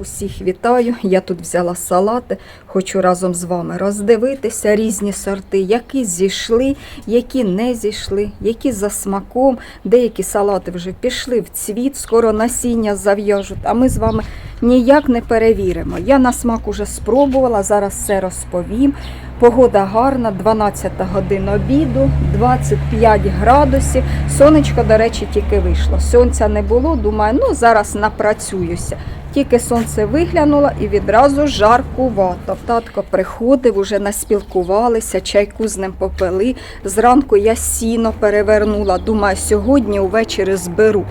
усіх вітаю. Я тут взяла салати. Хочу разом з вами роздивитися різні сорти, які зійшли, які не зійшли, які за смаком. Деякі салати вже пішли в цвіт, скоро насіння зав'яжуть, а ми з вами ніяк не перевіримо. Я на смак уже спробувала, зараз все розповім. Погода гарна, 12 година обіду, 25 градусів. Сонечко, до речі, тільки вийшло. Сонця не було, думаю, ну зараз напрацююся. Тільки сонце виглянуло і відразу жаркувато. Татко приходив, уже наспілкувалися, чайку з ним попили. Зранку я сіно перевернула. Думаю, сьогодні увечері зберу.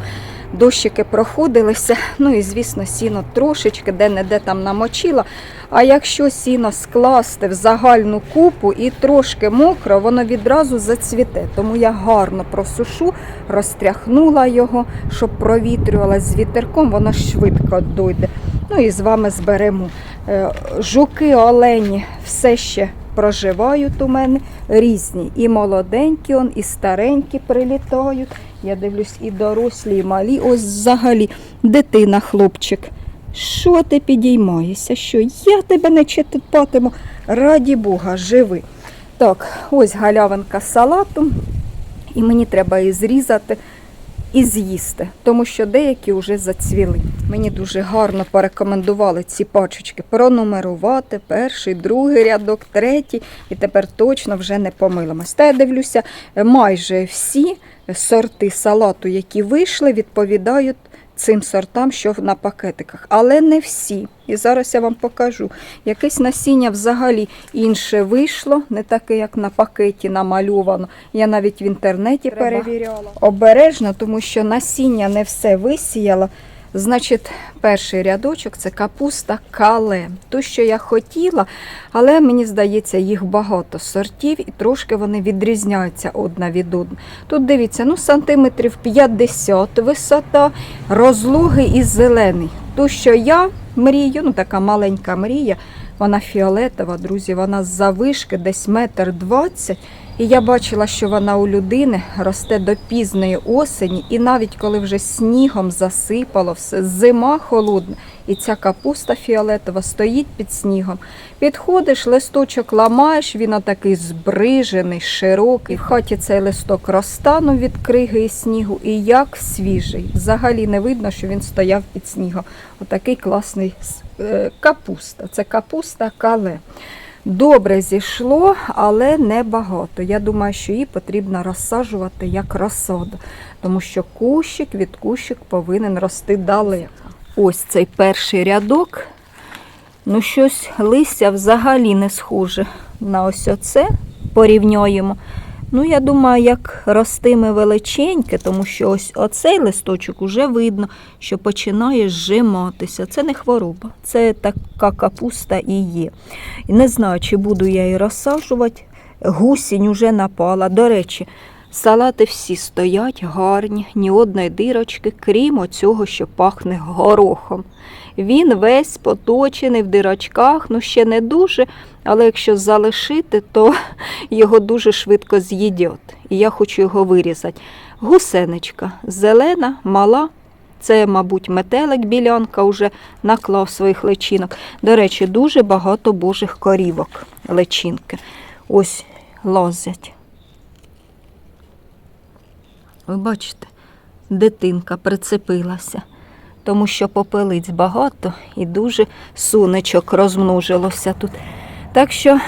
Дощики проходилися, ну і звісно, сіно трошечки де-не-де там намочила. А якщо сіно скласти в загальну купу і трошки мокро, воно відразу зацвіте. Тому я гарно просушу, розтряхнула його, щоб провітрювалося з вітерком, воно швидко дойде. Ну і з вами зберемо. Е, Жуки, олені, все ще проживають у мене різні. І молоденькі, і старенькі прилітають. Я дивлюсь, і дорослі, і малі. Ось взагалі дитина, хлопчик. Що ти підіймаєшся? Що я тебе не читатиму? Раді Бога, живи. Так, ось галявинка салату, і мені треба її зрізати і з'їсти, тому що деякі вже зацвіли. Мені дуже гарно порекомендували ці пачечки пронумерувати перший, другий рядок, третій, і тепер точно вже не помилимось. Та я дивлюся, майже всі сорти салату, які вийшли, відповідають цим сортам, що на пакетиках, але не всі. І зараз я вам покажу. Якесь насіння взагалі інше вийшло, не таке, як на пакеті намальовано. Я навіть в інтернеті перевіряла. Обережно, тому що насіння не все висіяло. Значить, перший рядочок це капуста кале. То, що я хотіла, але мені здається, їх багато сортів і трошки вони відрізняються одна від одної. Тут дивіться, ну сантиметрів 50 висота, розлогий і зелений. То, що я мрію, ну така маленька мрія, вона фіолетова, друзі, вона з завишки десь метр двадцять. І я бачила, що вона у людини росте до пізної осені, і навіть коли вже снігом засипало все, зима холодна, і ця капуста фіолетова стоїть під снігом. Підходиш, листочок ламаєш, він отакий збрижений, широкий. В хаті цей листок розтанув від криги і снігу, і як свіжий. Взагалі не видно, що він стояв під снігом. Отакий класний е, капуста. Це капуста кале. Добре зійшло, але не багато. Я думаю, що її потрібно розсаджувати як розсаду, тому що кущик від кущик повинен рости далеко. Ось цей перший рядок. Ну, щось листя взагалі не схоже на ось оце. Порівнюємо. Ну, я думаю, як ростиме величеньке, тому що ось оцей листочок уже видно, що починає зжиматися. Це не хвороба, це така капуста і є. Не знаю, чи буду я її розсаджувати. Гусінь уже напала. До речі, салати всі стоять гарні, ні одної дирочки, крім оцього, що пахне горохом. Він весь поточений в дирочках, ну ще не дуже, але якщо залишити, то його дуже швидко з'їдять. І я хочу його вирізати. Гусеничка зелена, мала. Це, мабуть, метелик білянка вже наклав своїх личинок. До речі, дуже багато божих корівок личинки. Ось лозять. Ви бачите, дитинка прицепилася, тому що попелиць багато і дуже сунечок розмножилося тут. Так що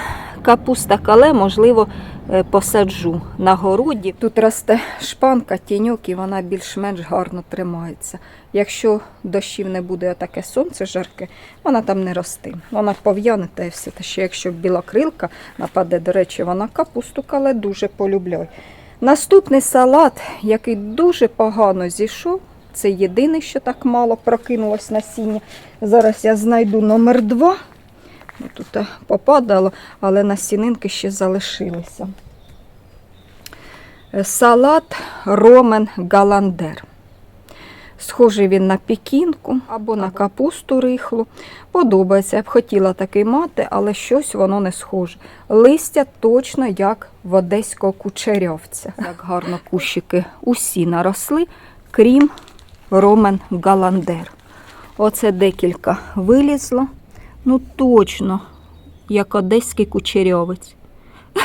капуста кале, можливо, е, посаджу на городі. Тут росте шпанка, тіньок, і вона більш-менш гарно тримається. Якщо дощів не буде таке сонце жарке, вона там не росте. Вона пов'яне та все. Та ще якщо білокрилка нападе, до речі, вона капусту кале дуже полюбляє. Наступний салат, який дуже погано зійшов, це єдиний, що так мало прокинулось насіння. Зараз я знайду номер два. Ну, Тут е, попадало, але насінинки ще залишилися. Е, Салат Ромен Галандер. Схожий він на пікінку або на капусту рихлу. Подобається. Я б хотіла такий мати, але щось воно не схоже. Листя точно як в одеського кучерявця. Так гарно кущики усі наросли, крім Ромен Галандер. Оце декілька вилізло. Ну, точно, як одеський кучерьовець.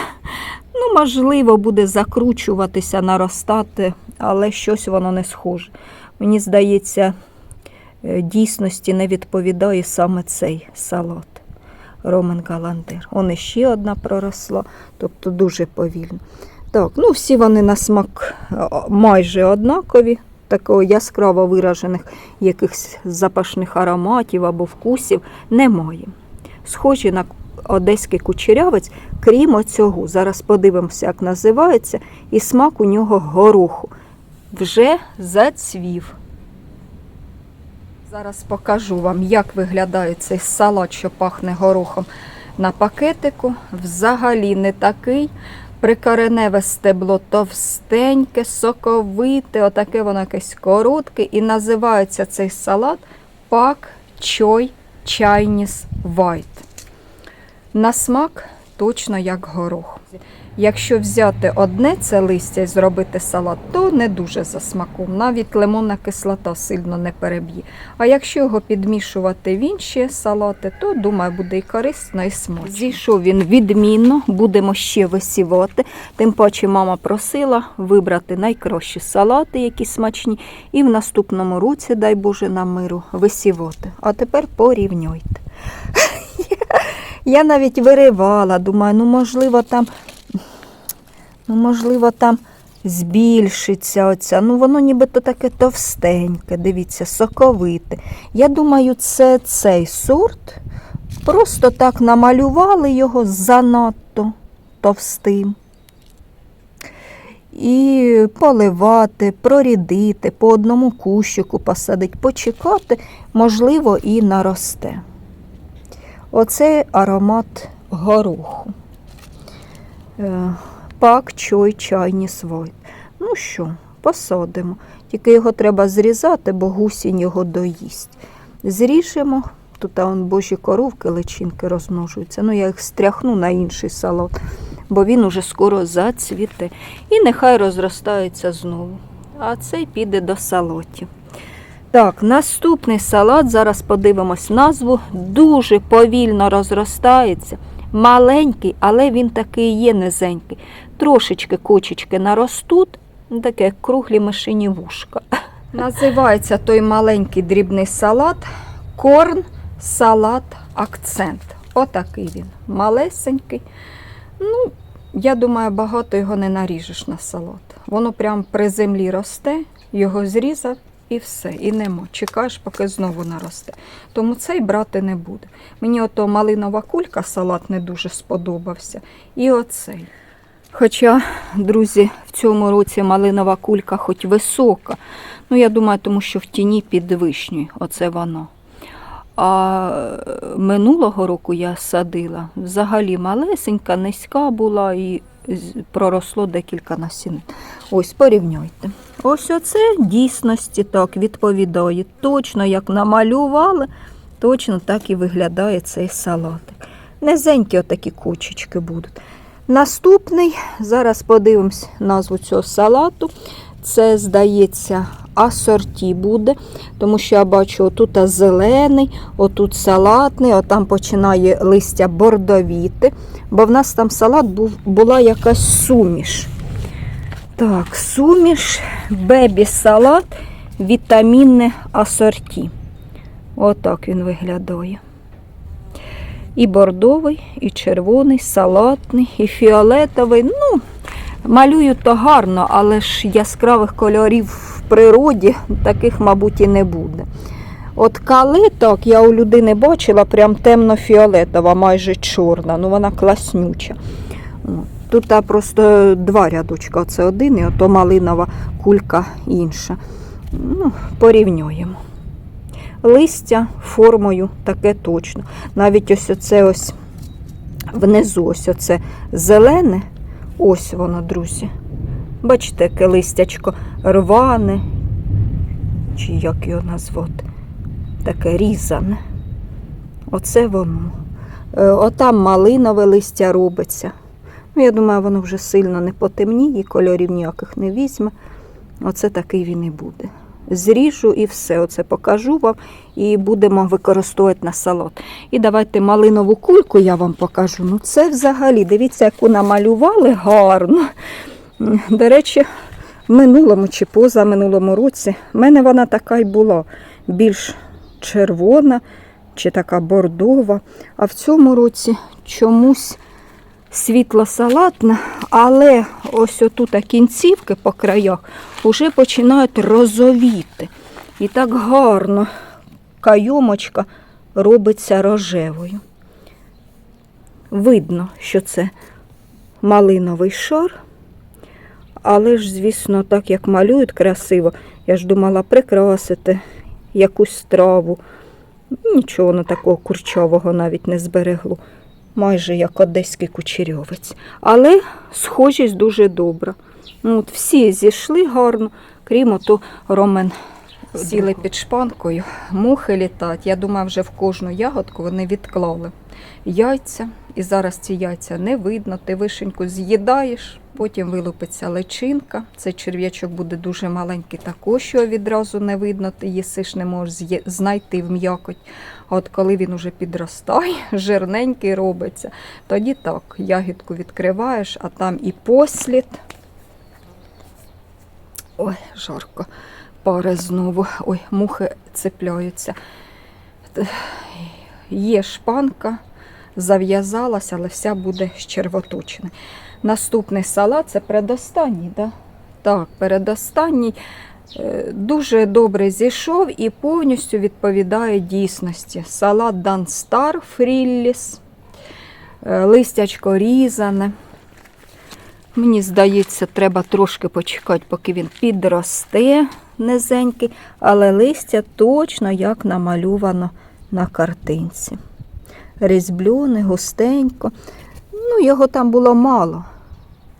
Ну, можливо, буде закручуватися, наростати, але щось воно не схоже. Мені здається, е, дійсності не відповідає саме цей салат. Ромен Галандер. Он іще одна проросла, тобто дуже повільно. Так, ну всі вони на смак е, майже однакові, такого яскраво виражених якихось запашних ароматів або вкусів немає. Схожі на одеський кучерявець, крім оцього. Зараз подивимося, як називається, і смак у нього гороху. Вже зацвів. Зараз покажу вам, як виглядає цей салат, що пахне горохом на пакетику. Взагалі не такий. Прикореневе стебло товстеньке, соковите, отаке воно якесь коротке. І називається цей салат пак чой чайніс вайт. На смак точно як горох. Якщо взяти одне це листя і зробити салат, то не дуже за смаком. Навіть лимонна кислота сильно не переб'є. А якщо його підмішувати в інші салати, то думаю, буде і корисно, і смачно. Зійшов він відмінно, будемо ще висівати. Тим паче мама просила вибрати найкращі салати, які смачні, і в наступному році, дай Боже, нам миру, висівати. А тепер порівнюйте. Я навіть виривала, думаю, ну можливо там, ну можливо, там збільшиться оця. Ну воно нібито таке товстеньке, дивіться, соковите. Я думаю, це цей сорт. Просто так намалювали його занадто товстим. І поливати, прорідити, по одному кущику посадити, почекати, можливо, і наросте. Оце аромат гороху. Пак чой чайні свой. Ну що, посадимо. Тільки його треба зрізати, бо гусінь його доїсть. Зріжемо. Тут он божі коровки, личинки розмножуються. Ну, я їх стряхну на інший салат, бо він уже скоро зацвіте. І нехай розростається знову. А цей піде до салатів. Так, наступний салат, зараз подивимось назву, дуже повільно розростається. Маленький, але він такий є низенький. Трошечки кочечки наростуть, таке круглі мишині вушка. Називається той маленький дрібний салат корн салат акцент. Отакий він. Малесенький. Ну, я думаю, багато його не наріжеш на салат. Воно прямо при землі росте, його зрізав і все. І нема. Чекаєш, поки знову наросте. Тому цей брати не буде. Мені ото малинова кулька салат не дуже сподобався. І оцей. Хоча, друзі, в цьому році малинова кулька хоч висока. Ну, я думаю, тому що в тіні під вишнею. Оце воно. А е, минулого року я садила взагалі малесенька, низька була і проросло декілька насінин. Ось порівняйте. Ось оце дійсності так відповідає. Точно як намалювали, точно так і виглядає цей салатик. Низенькі отакі кучечки будуть. Наступний, зараз подивимось назву цього салату. Це, здається, асорті буде, тому що я бачу, отут зелений, отут салатний, отам починає листя бордовіти, бо в нас там салат був, була якась суміш. Так, суміш, бебі салат, вітамінне асорті. Отак він виглядає. І бордовий, і червоний, салатний, і фіолетовий. Ну, малюють то гарно, але ж яскравих кольорів в природі таких, мабуть, і не буде. От калиток я у людини бачила прям темно-фіолетова, майже чорна, ну вона класнюча. Тут а, просто два рядочка, оце один, і ото малинова кулька інша. Ну, порівнюємо. Листя формою таке точно. Навіть ось оце ось внизу, ось оце зелене, ось воно, друзі. Бачите, яке листячко рване, чи як його назвати, таке різане. Оце воно. Е, Отам малинове листя робиться. Ну, я думаю, воно вже сильно не потемніє, кольорів ніяких не візьме. Оце такий він і буде. Зріжу і все. Оце покажу вам і будемо використовувати на салат. І давайте малинову кульку я вам покажу. Ну це взагалі, дивіться, яку намалювали гарно. До речі, в минулому чи позаминулому році в мене вона така й була, більш червона чи така бордова. А в цьому році чомусь світло-салатна, але ось отут кінцівки по краях вже починають розовіти. І так гарно кайомочка робиться рожевою. Видно, що це малиновий шар, але ж, звісно, так як малюють красиво, я ж думала прикрасити якусь страву. Нічого воно такого курчового навіть не зберегло майже як одеський кучерьовець. Але схожість дуже добра. Ну, от всі зійшли гарно, крім ото ромен. Сіли під шпанкою, мухи літають. Я думаю, вже в кожну ягодку вони відклали яйця. І зараз ці яйця не видно. Ти вишеньку з'їдаєш, потім вилупиться личинка. Цей черв'ячок буде дуже маленький, також його відразу не видно. Ти їсиш, не можеш знайти в м'якоть. А от коли він уже підростає, жирненький робиться, тоді так, ягідку відкриваєш, а там і послід. Ой, жарко. Пари знову. Ой, мухи цепляються. Є шпанка, зав'язалася, але вся буде щервоточена. Наступний салат це передостанній, да? так, передостанній. Е, Дуже добре зійшов і повністю відповідає дійсності. Салат Дан Стар Фрілліс, е, листячко різане. Мені здається, треба трошки почекати, поки він підросте низенький, але листя точно як намальовано на картинці. Різьбльоне, густенько. Ну, його там було мало.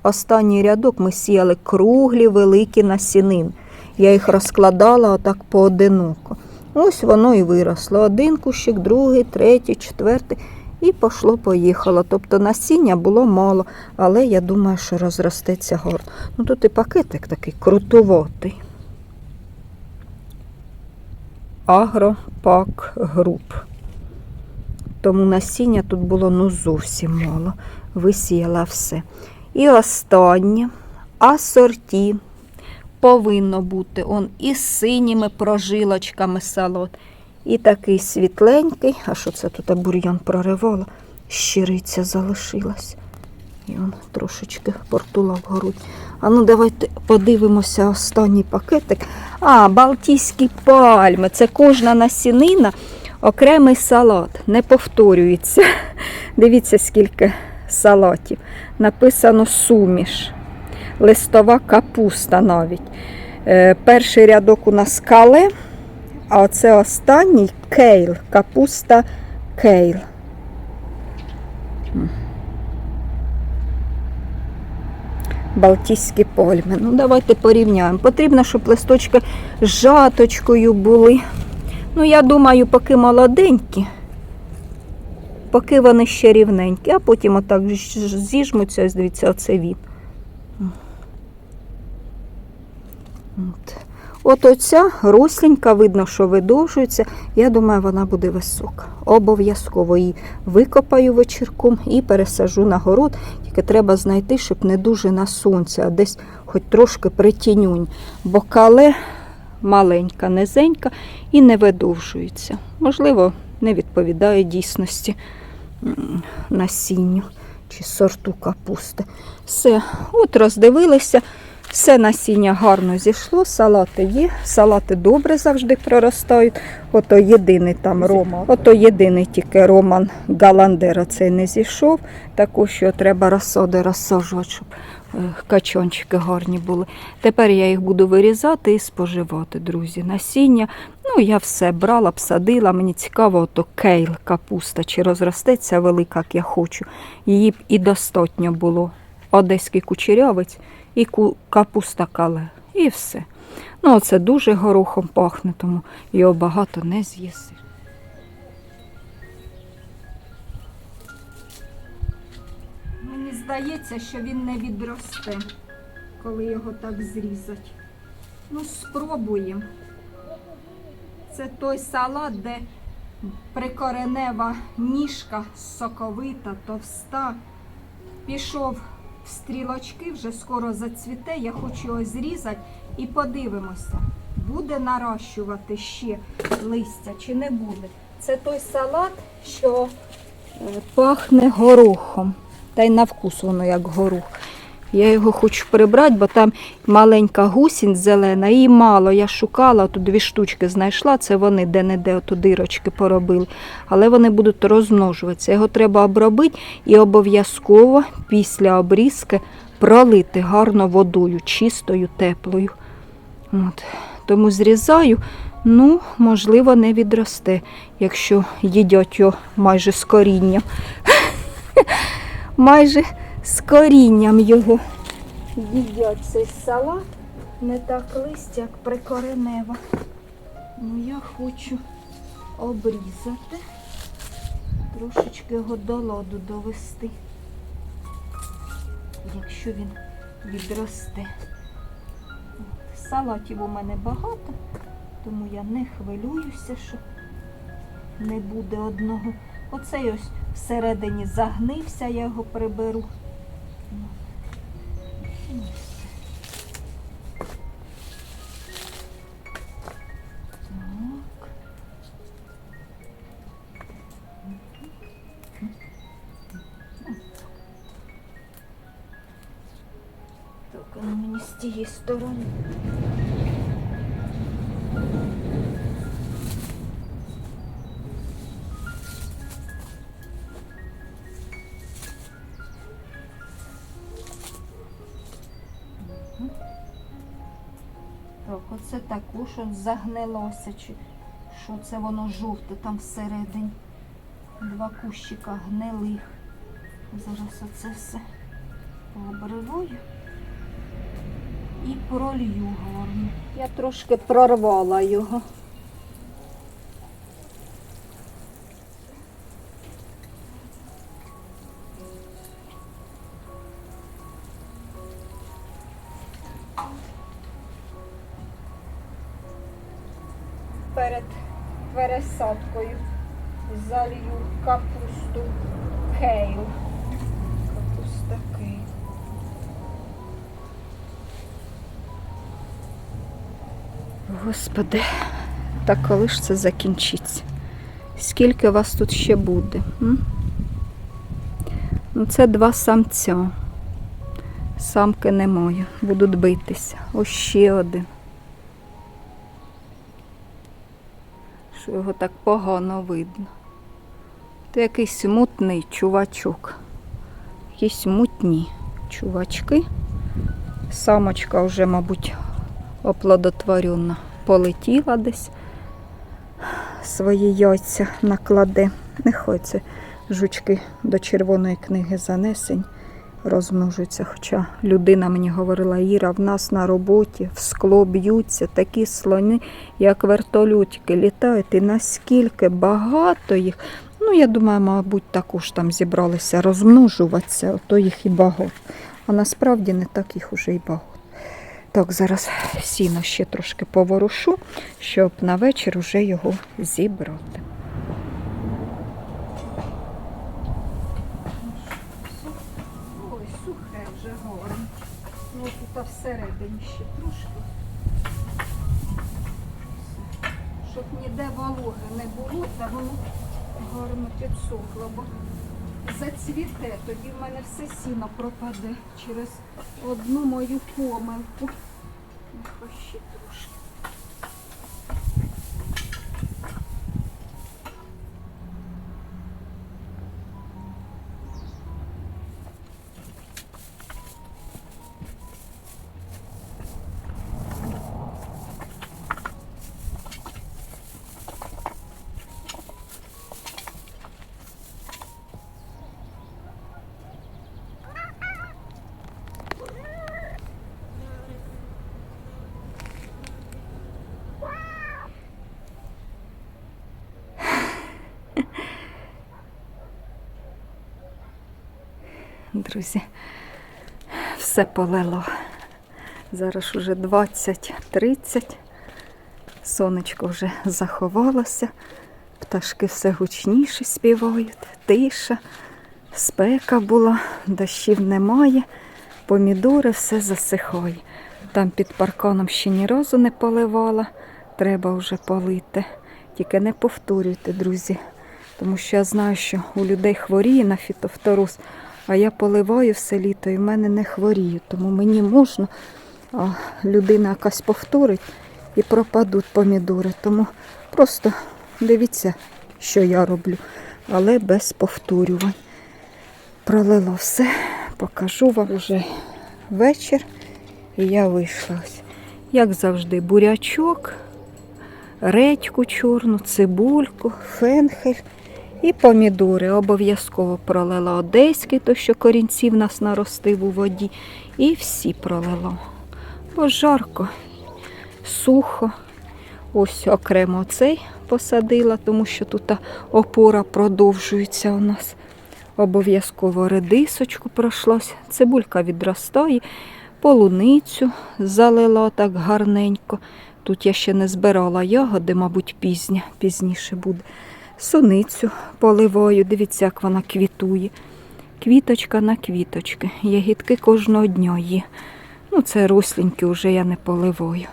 Останній рядок ми сіяли круглі, великі насінини. Я їх розкладала отак поодиноко. Ось воно і виросло. Один кущик, другий, третій, четвертий. І пошло-поїхало. Тобто насіння було мало, але я думаю, що розростеться гарно. Ну тут і пакетик такий крутоватий. Агропак груп. Тому насіння тут було ну зовсім мало. Висіяла все. І останнє асорті повинно бути он із синіми прожилочками салат. І такий світленький, а що це тут бур'ян проривало, щириця залишилась. І он трошечки портула вгоруть. А ну давайте подивимося останній пакетик. А, Балтійські пальми. Це кожна насінина, окремий салат. Не повторюється. Дивіться, скільки салатів. Написано суміш. Листова капуста навіть. Е, перший рядок у нас кале, а оце останній кейл. Капуста кейл. М. Балтійські пальми. Ну, давайте порівняємо. Потрібно, щоб листочки жаточкою були. Ну, я думаю, поки молоденькі, поки вони ще рівненькі, а потім отак зіжмуться, дивіться, оце він. От. От оця росленька, видно, що видовжується. Я думаю, вона буде висока. Обов'язково її викопаю вечірком і пересажу на город. Тільки треба знайти, щоб не дуже на сонці, а десь хоч трошки притінюнь. Бо кале маленька, низенька і не видовжується. Можливо, не відповідає дійсності насінню чи сорту капусти. Все, от роздивилися. Все насіння гарно зійшло, салати є, салати добре завжди проростають. Ото єдиний там роман. Ото єдиний тільки роман Галандера цей не зійшов. Також що треба розсади розсаджувати, щоб е, качончики гарні були. Тепер я їх буду вирізати і споживати, друзі. Насіння. Ну, я все брала, посадила. Мені цікаво, ото кейл капуста, чи розростеться велика, як я хочу. Її б і достатньо було. Одеський кучерявець і капуста кале. І все. Ну, це дуже горохом пахне, тому його багато не з'їси. Мені здається, що він не відросте, коли його так зрізать. Ну, спробуємо. Це той салат, де прикоренева ніжка соковита, товста. Пішов стрілочки, вже скоро зацвіте. Я хочу його зрізати і подивимося, буде нарощувати ще листя чи не буде. Це той салат, що е, пахне горохом. Та й на вкус воно як горох. Я його хочу прибрати, бо там маленька гусінь зелена, її мало. Я шукала, тут дві штучки знайшла, це вони де-не-де ото дирочки поробили. Але вони будуть розмножуватися. Його треба обробити і обов'язково після обрізки пролити гарно водою, чистою, теплою. От. Тому зрізаю, ну, можливо, не відросте, якщо їдять його майже з корінням. майже з корінням його їдять цей салат. Не так листя, як прикоренева. Ну, я хочу обрізати, трошечки його до ладу довести, якщо він відросте. Салатів у мене багато, тому я не хвилююся, що не буде одного. Оцей ось всередині загнився, я його приберу. Тієї сторони. Так, оце також он загнилося, чи що це воно жовте там всередині. Два кущика гнилих. Зараз оце все пообриваю і пролью гарно. Я трошки прорвала його. Господи, так коли ж це закінчиться? Скільки вас тут ще буде? М? Ну, це два самця. Самки немає. Будуть битися. Ось ще один. що його так погано видно. Це якийсь мутний чувачок. Якісь мутні чувачки. Самочка вже, мабуть, оплодотворена, полетіла десь. Свої яйця накладе. Нехай це жучки до червоної книги занесень розмножуються. Хоча людина мені говорила, Іра, в нас на роботі в скло б'ються такі слони, як вертольотики, літають. І наскільки багато їх. Ну, я думаю, мабуть, також там зібралися розмножуватися, то їх і багато. А насправді не так їх уже і багато. Так, зараз сіно ще трошки поворушу, щоб на вечір уже його зібрати. Ой, сухе вже гарно. Ну тут всередині ще трошки. Щоб ніде вологи не було, та воно гарно підсохло, зацвіте, тоді в мене все сіно пропаде через одну мою помилку. Ще трошки. Друзі, все полило. Зараз уже 20-30. Сонечко вже заховалося, пташки все гучніше співають, тиша, спека була, дощів немає, помідори все засихає. Там під парканом ще ні разу не поливала, треба вже полити. Тільки не повторюйте, друзі, тому що я знаю, що у людей хворіє на фітофтороз, а я поливаю все літо і в мене не хворію, тому мені можна, а людина якась повторить і пропадуть помідори. Тому просто дивіться, що я роблю, але без повторювань. Пролило все, покажу вам вже вечір. І я вийшла. Як завжди, бурячок, редьку чорну, цибульку, фенхель і помідори. Обов'язково пролила одеський, то що корінців нас наростив у воді. І всі пролила. Бо жарко, сухо. Ось окремо цей посадила, тому що тут опора продовжується у нас. Обов'язково редисочку пройшлась, цибулька відростає, полуницю залила так гарненько. Тут я ще не збирала ягоди, мабуть, пізня, пізніше буде. Суницю поливаю, дивіться, як вона квітує. Квіточка на квіточки. Ягідки кожного дня є. Ну, це росліньки вже я не поливаю.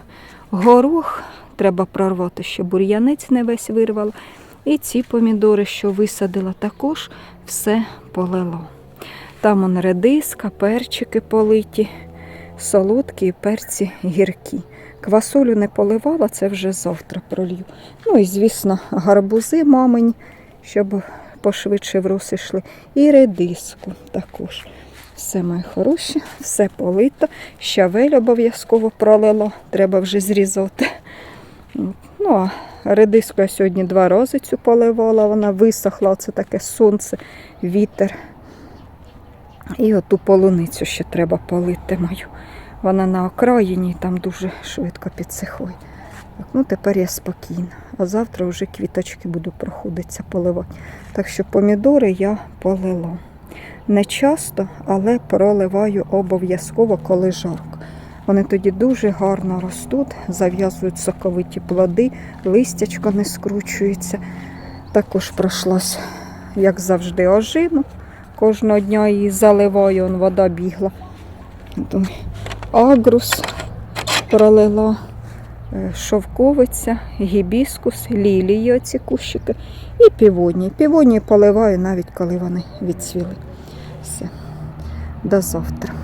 Горох треба прорвати, щоб бур'янець не весь вирвало. І ці помідори, що висадила, також все полило. Там он редиска, перчики политі, солодкі і перці гіркі. Квасолю не поливала, це вже завтра пролью. Ну і, звісно, гарбузи мамині, щоб пошвидше в роси йшли. І редиску також. Все моє хороше, все полито. Щавель обов'язково пролило, треба вже зрізати. Ну, а редиску я сьогодні два рази цю поливала, вона висохла, оце таке сонце, вітер. І оту полуницю ще треба полити мою. Вона на окраїні, там дуже швидко підсихає. Так, ну тепер я спокійна. А завтра вже квіточки буду проходитися поливати. Так що помідори я полила. Не часто, але проливаю обов'язково, коли жарко. Вони тоді дуже гарно ростуть, зав'язують соковиті плоди, листячко не скручується. Також пройшлось, як завжди, ожину. Кожного дня її заливаю, вода бігла. Агрус пролила, е, шовковиця, гібіскус, лілії оці кущики і півоні. Півоні поливаю навіть коли вони відцвіли. Все. До завтра.